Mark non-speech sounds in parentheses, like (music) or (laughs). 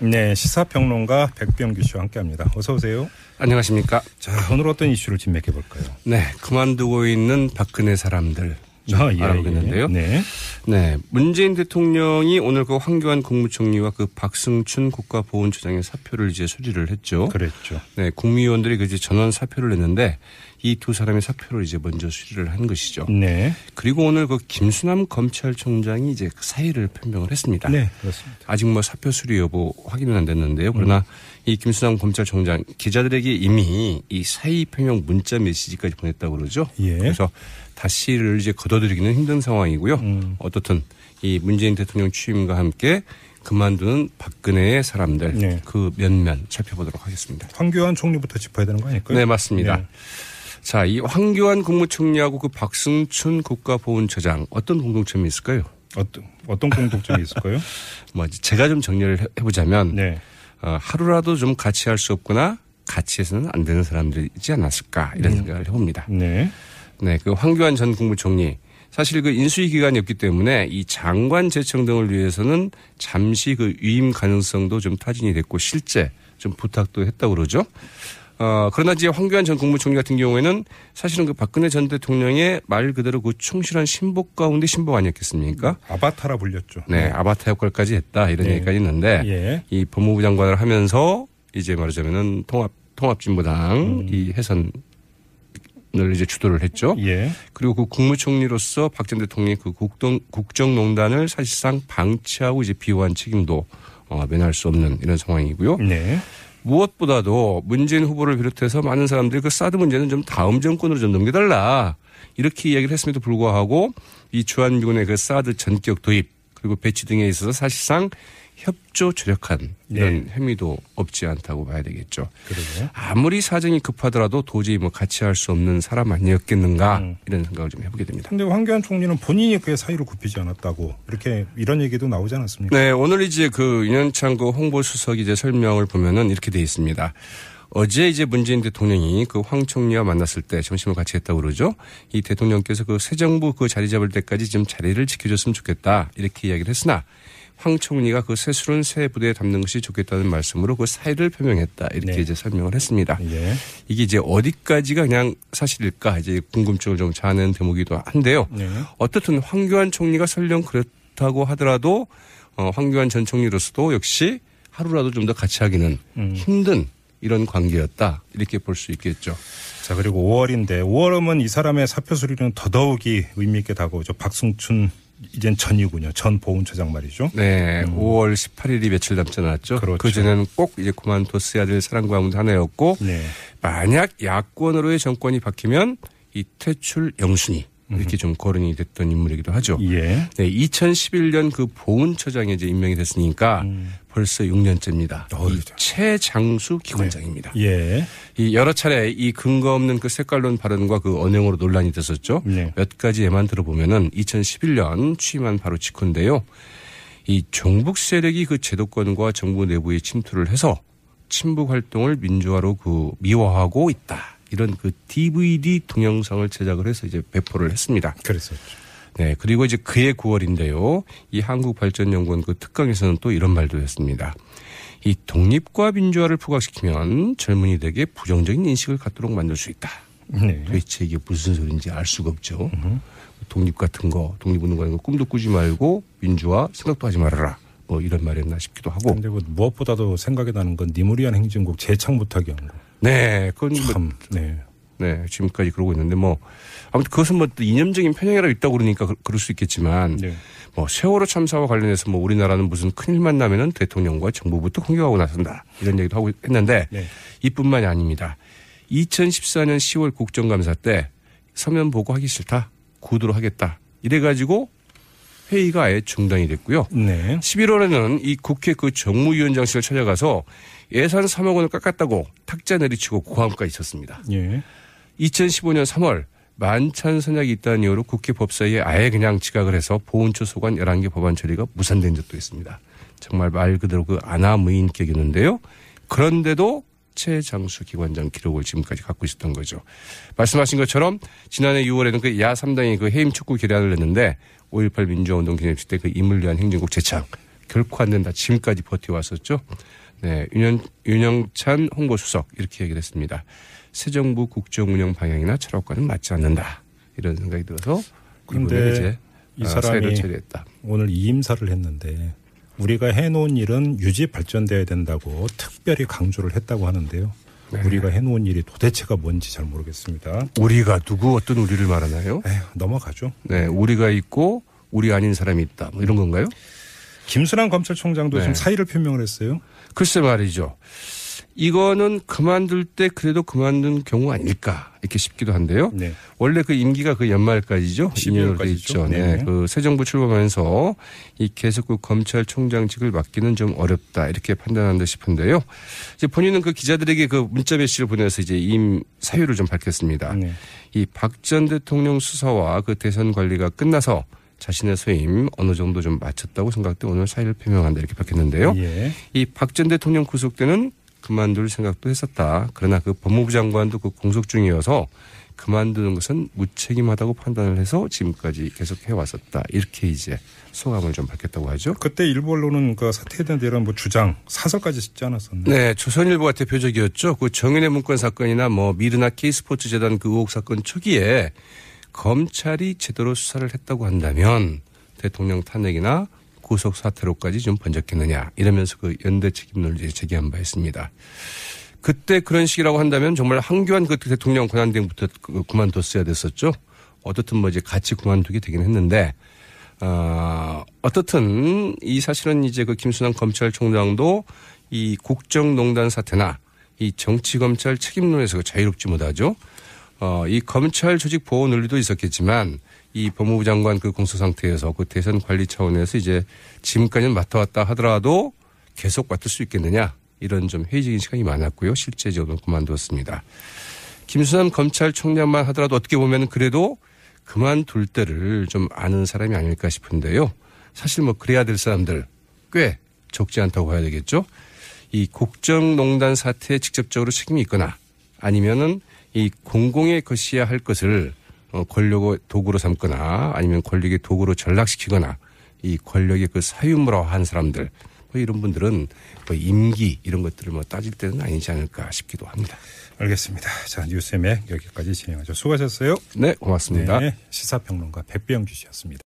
네, 시사평론가 백병규 씨와 함께합니다. 어서 오세요. 안녕하십니까. 자, 오늘 어떤 이슈를 진맥해 볼까요? 네, 그만두고 있는 박근혜 사람들 아, 예, 알아보겠는데요. 예. 네. 네, 문재인 대통령이 오늘 그 황교안 국무총리와 그 박승춘 국가보훈처장의 사표를 이제 수리를 했죠. 그랬죠. 네, 국무위원들이 그 이제 전원 사표를 냈는데 이 두 사람의 사표를 이제 먼저 수리를 한 것이죠. 네. 그리고 오늘 그 김수남 검찰총장이 이제 그 사의를 표명을 했습니다. 네, 그렇습니다. 아직 뭐 사표 수리 여부 확인은 안 됐는데요. 그러나 음. 이 김수남 검찰총장 기자들에게 이미 이 사의 표명 문자 메시지까지 보냈다고 그러죠. 예. 그래서 다시를 이제 걷어들이기는 힘든 상황이고요. 음. 어떻든 이 문재인 대통령 취임과 함께 그만두는 박근혜의 사람들 네. 그 면면 살펴보도록 하겠습니다. 황교안 총리부터 짚어야 되는 거 아닐까요? 네, 맞습니다. 네. 자, 이 황교안 국무총리하고 그 박승춘 국가보훈처장 어떤 공동점이 있을까요? 어떤 어떤 공동점이 있을까요? (laughs) 뭐 제가 좀 정리를 해보자면 네. 어, 하루라도 좀 같이 할 수 없거나 같이 해서는 안 되는 사람들이지 않았을까 이런 음. 생각을 해봅니다. 네. 네, 그 황교안 전 국무총리 사실 그 인수위 기간이었기 때문에 이 장관 제청 등을 위해서는 잠시 그 위임 가능성도 좀 타진이 됐고 실제 좀 부탁도 했다고 그러죠. 어, 그러나 이제 황교안 전 국무총리 같은 경우에는 사실은 그 박근혜 전 대통령의 말 그대로 그 충실한 신복 가운데 신복 아니었겠습니까? 아바타라 불렸죠. 네, 네. 아바타 역할까지 했다 이런 네. 얘기까지 있는데 예. 이 법무부 장관을 하면서 이제 말하자면은 통합 통합진보당 음. 이 해선 을 이제 주도를 했죠. 예. 그리고 그 국무총리로서 박전 대통령이 그 국동, 국정농단을 사실상 방치하고 이제 비호한 책임도 어, 면할 수 없는 이런 상황이고요. 네. 무엇보다도 문재인 후보를 비롯해서 많은 사람들이 그 사드 문제는 좀 다음 정권으로 좀 넘겨달라. 이렇게 이야기를 했음에도 불구하고 이 주한미군의 그 사드 전격 도입 그리고 배치 등에 있어서 사실상 협조 조력한 이런 네. 혐의도 없지 않다고 봐야 되겠죠. 그러게요. 아무리 사정이 급하더라도 도저히 뭐 같이 할 수 없는 사람 아니었겠는가 음. 이런 생각을 좀 해보게 됩니다. 그런데 황교안 총리는 본인이 그의 사의를 굽히지 않았다고 이렇게 이런 얘기도 나오지 않았습니까? 네, 오늘 이제 그 윤현창 그 홍보수석 이제 설명을 보면은 이렇게 돼 있습니다. 어제 이제 문재인 대통령이 그 황 총리와 만났을 때 점심을 같이 했다고 그러죠. 이 대통령께서 그 새 정부 그 자리 잡을 때까지 좀 자리를 지켜줬으면 좋겠다 이렇게 이야기를 했으나 황 총리가 그 세술은 새 부대에 담는 것이 좋겠다는 말씀으로 그 사의를 표명했다 이렇게 네. 이제 설명을 했습니다. 네. 이게 이제 어디까지가 그냥 사실일까 이제 궁금증을 좀 자아내는 대목이기도 한데요. 네. 어떻든 황교안 총리가 설령 그렇다고 하더라도 어, 황교안 전 총리로서도 역시 하루라도 좀 더 같이 하기는 음. 힘든 이런 관계였다 이렇게 볼 수 있겠죠. 자 그리고 5월인데 5월이면 이 사람의 사표 수리는 더더욱이 의미 있게 다가오죠. 박승춘 이젠 전이군요. 전 보훈처장 말이죠. 네. 음. 5월 18일이 며칠 남지 않았죠. 그렇죠. 그전에는 꼭 이제 그만뒀어야 될 사랑과 아무도 하나였고 네. 만약 야권으로의 정권이 바뀌면 이 퇴출 영순위 이렇게 좀 거론이 됐던 인물이기도 하죠. 예. 네, 2011년 그 보훈처장에 이제 임명이 됐으니까 음. 벌써 6년째입니다. 어, 이 최장수 기관장입니다. 네. 예. 이 여러 차례 이 근거 없는 그 색깔론 발언과 그 언행으로 논란이 됐었죠. 네. 몇 가지 예만 들어보면은 2011년 취임한 바로 직후인데요. 이 종북 세력이 그 제도권과 정부 내부에 침투를 해서 친북 활동을 민주화로 그 미화하고 있다. 이런 그 DVD 동영상을 제작을 해서 이제 배포를 했습니다. 그랬었죠. 네. 그리고 이제 그해 9월인데요. 이 한국발전연구원 그 특강에서는 또 이런 말도 했습니다. 이 독립과 민주화를 부각시키면 젊은이들에게 부정적인 인식을 갖도록 만들 수 있다. 네. 도대체 이게 무슨 소리인지 알 수가 없죠. 으 독립 같은 거, 독립운동 같은 거 꿈도 꾸지 말고 민주화 생각도 하지 말아라. 뭐 이런 말이었나 싶기도 하고. 근데 뭐 무엇보다도 생각이 나는 건 니무리안 행진곡 재창 못하게 한 거. 네, 그건 뭐 참, 뭐, 네. 네, 지금까지 그러고 있는데 뭐 아무튼 그것은 뭐 이념적인 편향이라고 있다고 그러니까 그, 그럴 수 있겠지만 네. 뭐 세월호 참사와 관련해서 뭐 우리나라는 무슨 큰일만 나면은 대통령과 정부부터 공격하고 나선다 이런 얘기도 하고 했는데 네. 이뿐만이 아닙니다. 2014년 10월 국정감사 때 서면 보고하기 싫다 구두로 하겠다 이래가지고 회의가 아예 중단이 됐고요. 네. 11월에는 이 국회 그 정무위원장실을 찾아가서 예산 3억 원을 깎았다고 탁자 내리치고 고함까지 쳤습니다. 예. 2015년 3월 만찬 선약이 있다는 이유로 국회 법사위에 아예 그냥 지각을 해서 보훈처 소관 11개 법안 처리가 무산된 적도 있습니다. 정말 말 그대로 그 아나무인 격이었는데요. 그런데도 최 장수 기관장 기록을 지금까지 갖고 있었던 거죠. 말씀하신 것처럼 지난해 6월에는 그 야 3당이 그 해임 촉구 결의안을 냈는데 5.18 민주화운동 기념식 때 그 임을 위한 행정국 재창 결코 안 된다. 지금까지 버텨왔었죠. 네, 윤영, 윤영찬 홍보수석 이렇게 얘기를 했습니다. 새 정부 국정 운영 방향이나 철학과는 맞지 않는다. 이런 생각이 들어서 그런데 이제 이 아, 사람이 처리했다. 오늘 이임사를 했는데 우리가 해놓은 일은 유지 발전돼야 된다고 특별히 강조를 했다고 하는데요. 네. 우리가 해놓은 일이 도대체가 뭔지 잘 모르겠습니다. 우리가 누구 어떤 우리를 말하나요? 에휴, 넘어가죠. 네, 우리가 있고 우리 아닌 사람이 있다. 뭐 이런 건가요? 김순환 검찰총장도 네. 지금 사의를 표명을 했어요. 글쎄 말이죠. 이거는 그만둘 때 그래도 그만둔 경우 아닐까 이렇게 싶기도 한데요. 네. 원래 그 임기가 그 연말까지죠. 12월 2년으로 돼 까지죠. 있죠. 네. 네. 그새 정부 출범하면서 이 계속 검찰총장직을 맡기는 좀 어렵다 이렇게 판단한다 싶은데요. 이제 본인은 그 기자들에게 그 문자 메시지를 보내서 이제 임 사유를 좀 밝혔습니다. 네. 이박 전 대통령 수사와 그 대선 관리가 끝나서 자신의 소임 어느 정도 좀 마쳤다고 생각돼 오늘 사의를 표명한다 이렇게 밝혔는데요. 예. 이박 전 대통령 구속 때는 그만둘 생각도 했었다. 그러나 그 법무부 장관도 그 공석 중이어서 그만두는 것은 무책임하다고 판단을 해서 지금까지 계속 해왔었다. 이렇게 이제 소감을 좀 밝혔다고 하죠. 그때 일부 언론은 그 사태에 대한 이런 뭐 주장 사설까지 짓지 않았었나요? 네, 조선일보가 대표적이었죠. 그 정윤의 문건 사건이나 뭐 미르나 K스포츠 재단 그 의혹 사건 초기에 검찰이 제대로 수사를 했다고 한다면 대통령 탄핵이나 구속 사태로까지 좀 번졌겠느냐 이러면서 그 연대 책임론을 이제 제기한 바 있습니다. 그때 그런 식이라고 한다면 정말 한교안 그 대통령 권한대행부터 그- 그만뒀어야 됐었죠. 어떻든 뭐 이제 같이 그만두게 되긴 했는데 어, 어떻든 이 사실은 이제 그 김순환 검찰총장도 이 국정농단 사태나 이 정치검찰 책임론에서 자유롭지 못하죠. 어, 이 검찰 조직 보호 논리도 있었겠지만 이 법무부 장관 그 공소 상태에서 그 대선 관리 차원에서 이제 지금까지는 맡아왔다 하더라도 계속 맡을 수 있겠느냐 이런 좀 회의적인 시간이 많았고요. 실제적으로 그만두었습니다. 김수남 검찰총장만 하더라도 어떻게 보면 그래도 그만둘 때를 좀 아는 사람이 아닐까 싶은데요. 사실 뭐 그래야 될 사람들 꽤 적지 않다고 봐야 되겠죠. 이 국정농단 사태에 직접적으로 책임이 있거나 아니면은 이 공공의 것이야 할 것을 어, 권력의 도구로 삼거나 아니면 권력의 도구로 전락시키거나 이 권력의 그 사유물화한 사람들 뭐 이런 분들은 뭐 임기 이런 것들을 뭐 따질 때는 아니지 않을까 싶기도 합니다. 알겠습니다. 자 뉴스의 맥 여기까지 진행하죠. 수고하셨어요. 네, 고맙습니다. 네, 시사평론가 백배영 주씨였습니다.